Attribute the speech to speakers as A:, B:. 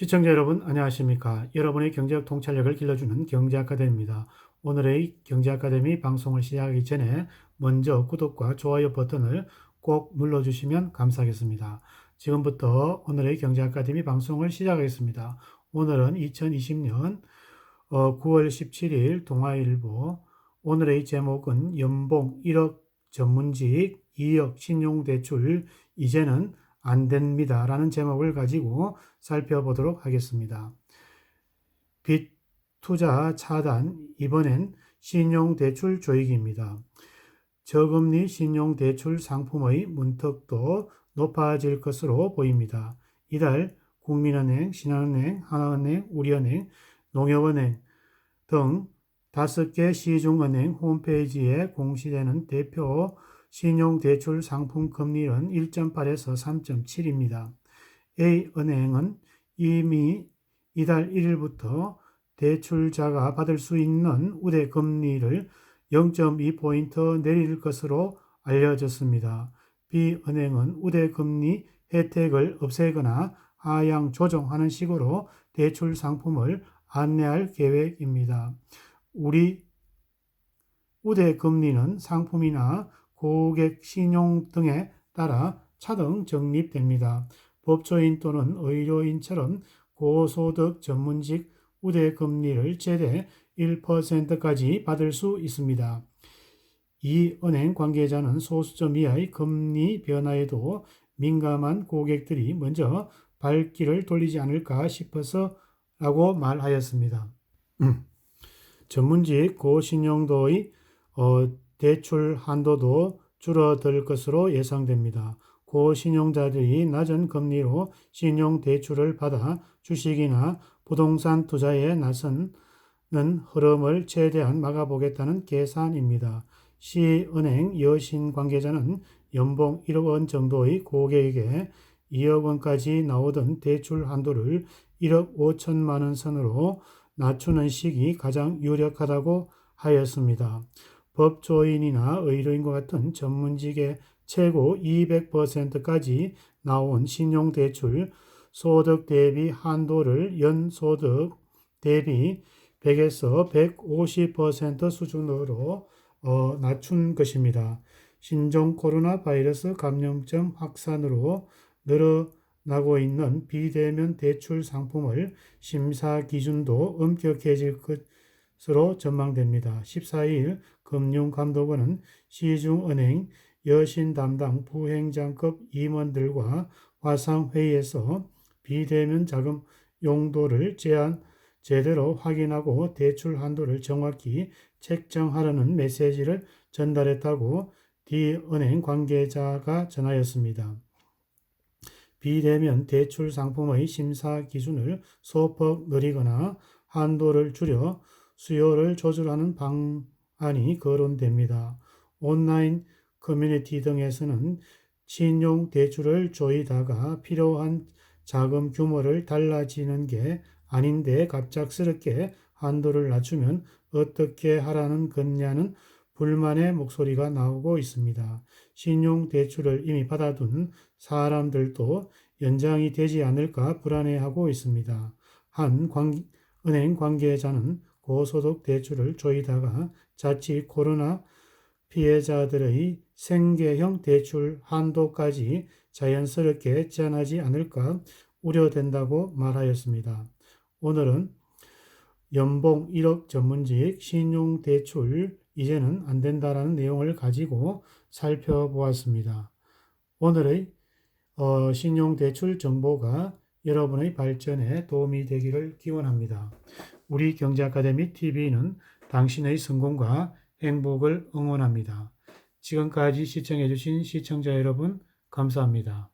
A: 시청자 여러분 안녕하십니까? 여러분의 경제학 통찰력을 길러주는 경제 아카데미입니다. 오늘의 경제 아카데미 방송을 시작하기 전에 먼저 구독과 좋아요 버튼을 꼭 눌러주시면 감사하겠습니다. 지금부터 오늘의 경제 아카데미 방송을 시작하겠습니다. 오늘은 2020년 9월 17일 동아일보 오늘의 제목은 연봉 1억 전문직 2억 신용대출 이제는 안 됩니다. 라는 제목을 가지고 살펴보도록 하겠습니다. 빚 투자 차단, 이번엔 신용대출 조익입니다. 저금리 신용대출 상품의 문턱도 높아질 것으로 보입니다. 이달 국민은행, 신한은행, 하나은행, 우리은행, 농협은행 등 다섯 개 시중은행 홈페이지에 공시되는 대표 신용대출 상품 금리는 1.8에서 3.7입니다. A은행은 이미 이달 1일부터 대출자가 받을 수 있는 우대 금리를 0.2포인트 내릴 것으로 알려졌습니다. B은행은 우대 금리 혜택을 없애거나 하향 조정하는 식으로 대출 상품을 안내할 계획입니다. 우리 우대 금리는 상품이나 고객 신용 등에 따라 차등 적립됩니다. 법조인 또는 의료인처럼 고소득 전문직 우대 금리를 최대 1%까지 받을 수 있습니다. 이 은행 관계자는 소수점 이하의 금리 변화에도 민감한 고객들이 먼저 발길을 돌리지 않을까 싶어서 라고 말하였습니다. 음. 전문직 고신용도의 어, 대출 한도도 줄어들 것으로 예상됩니다. 고신용자들이 낮은 금리로 신용 대출을 받아 주식이나 부동산 투자에 나서는 흐름을 최대한 막아보겠다는 계산입니다. 시은행 여신 관계자는 연봉 1억 원 정도의 고객에게 2억 원까지 나오던 대출 한도를 1억 5천만 원 선으로 낮추는 식이 가장 유력하다고 하였습니다. 법조인이나 의료인과 같은 전문직의 최고 200%까지 나온 신용대출 소득 대비 한도를 연소득 대비 100에서 150% 수준으로 어, 낮춘 것입니다. 신종 코로나 바이러스 감염증 확산으로 늘어나고 있는 비대면 대출 상품을 심사 기준도 엄격해질 것 으로 전망됩니다. 14일 금융감독원은 시중은행 여신 담당 부행장급 임원들과 화상회의에서 비대면 자금 용도를 제한 제대로 확인하고 대출 한도를 정확히 책정하라는 메시지를 전달했다고 D은행 관계자가 전하였습니다. 비대면 대출 상품의 심사 기준을 소폭 늘리거나 한도를 줄여 수요를 조절하는 방 안이 거론됩니다. 온라인 커뮤니티 등에서는 신용 대출을 조이다가 필요한 자금 규모를 달라지는 게 아닌데 갑작스럽게 한도를 낮추면 어떻게 하라는 거냐는 불만의 목소리가 나오고 있습니다. 신용 대출을 이미 받아둔 사람들도 연장이 되지 않을까 불안해하고 있습니다. 한 관, 은행 관계자는 고소득 대출을 조이다가 자칫 코로나 피해자들의 생계형 대출 한도까지 자연스럽게 제한하지 않을까 우려된다고 말하였습니다. 오늘은 연봉 1억 전문직 신용대출 이제는 안 된다라는 내용을 가지고 살펴보았습니다. 오늘의 어, 신용대출 정보가 여러분의 발전에 도움이 되기를 기원합니다. 우리 경제아카데미 TV는 당신의 성공과 행복을 응원합니다. 지금까지 시청해주신 시청자 여러분, 감사합니다.